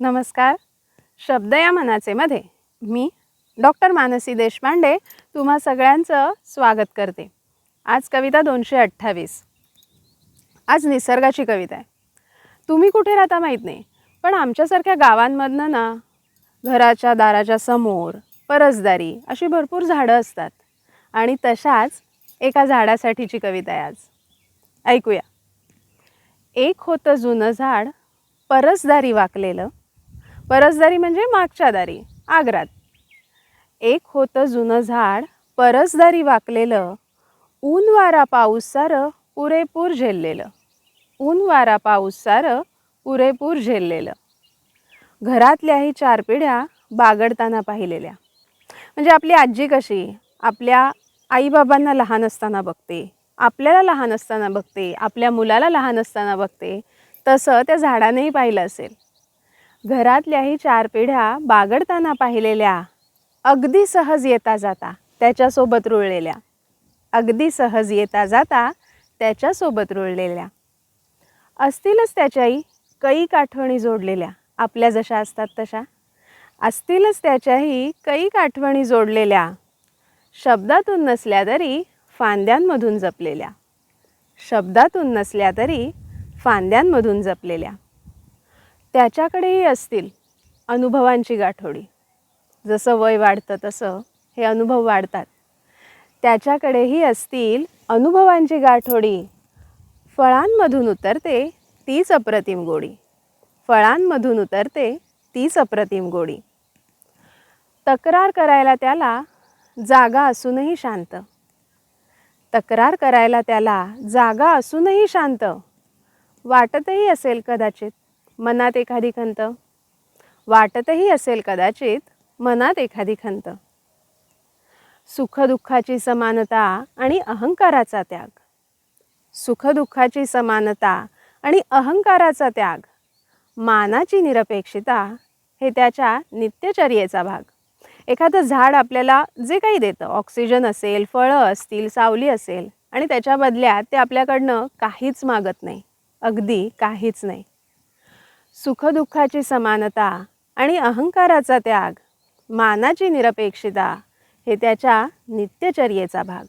नमस्कार. शब्द या मनाचे मध्ये मी डॉक्टर मानसी देशपांडे तुम्हा सगळ्यांचं स्वागत करते. आज कविता दोनशे अठ्ठावीस. आज निसर्गाची कविता आहे. तुम्ही कुठे राहता माहीत नाही पण आमच्यासारख्या गावांमधनं ना घराच्या दाराच्या समोर परसदारी अशी भरपूर झाडं असतात. आणि तशाच एका झाडासाठीची कविता आहे आज. ऐकूया. एक होतं जुनं झाड परसदारी वाकलेलं परसदारी म्हणजे मागच्या दारी आग्रात. एक होतं जुनं झाड परसदारी वाकलेलं ऊन वारा पाऊस सारं पुरेपूर झेललेलं. ऊन वारा पाऊस सारं पुरेपूर झेललेलं. घरातल्याही चार पिढ्या बागडताना पाहिलेल्या. म्हणजे आपली आजी कशी आपल्या आईबाबांना लहान असताना बघते आपल्याला लहान असताना बघते आपल्या मुलाला लहान असताना बघते तसं त्या झाडानेही पाहिलं असेल. घरातल्याही चार पिढ्या बागडताना पाहिलेल्या अगदी सहज येता जाता त्याच्यासोबत रुळलेल्या. अगदी सहज येता जाता त्याच्यासोबत रुळलेल्या. असतीलच त्याच्याही कैक आठवणी जोडलेल्या आपल्या जशा असतात तशा. असतीलच त्याच्याही कैक आठवणी जोडलेल्या शब्दातून नसल्या तरी फांद्यांमधून जपलेल्या. शब्दातून नसल्या तरी फांद्यांमधून जपलेल्या. त्याच्याकडेही असतील अनुभवांची गाठोडी. जसं वय वाढतं तसं हे अनुभव वाढतात. त्याच्याकडेही असतील अनुभवांची गाठोडी. फळांमधून उतरते तीच अप्रतिम गोडी. फळांमधून उतरते तीच अप्रतिम गोडी. तक्रार करायला त्याला जागा असूनही शांत. तक्रार करायला त्याला जागा असूनही शांत. वाटतही असेल कदाचित. मनात एखादी खंत. वाटतही असेल कदाचित मनात एखादी खंत. सुखदुःखाची समानता आणि अहंकाराचा त्याग. सुखदुःखाची समानता आणि अहंकाराचा त्याग. मानाची निरपेक्षता हे त्याच्या नित्यचर्येचा भाग. एखादं झाड आपल्याला जे काही देतं ऑक्सिजन असेल फळं असतील सावली असेल आणि त्याच्या बदल्यात ते आपल्याकडनं काहीच मागत नाही. अगदी काहीच नाही. सुखदुःखाची समानता आणि अहंकाराचा त्याग मानाची निरपेक्षता हे त्याच्या नित्यचर्येचा भाग.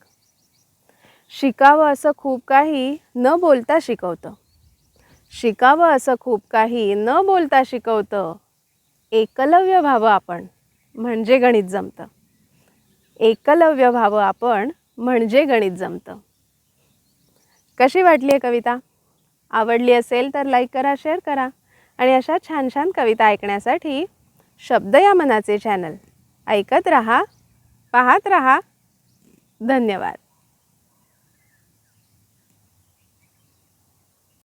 शिकावं असं खूप काही न बोलता शिकवतं. शिकावं असं खूप काही न बोलता शिकवतं. एकलव्य व्हावं आपण म्हणजे गणित जमतं. एकलव्य व्हावं आपण म्हणजे गणित जमतं. कशी वाटली आहे कविता? आवडली असेल तर लाईक करा शेअर करा. आणि अशा छान छान कविता ऐकण्यासाठी शब्द या मनाचे चॅनल. ऐकत रहा पाहत रहा. धन्यवाद.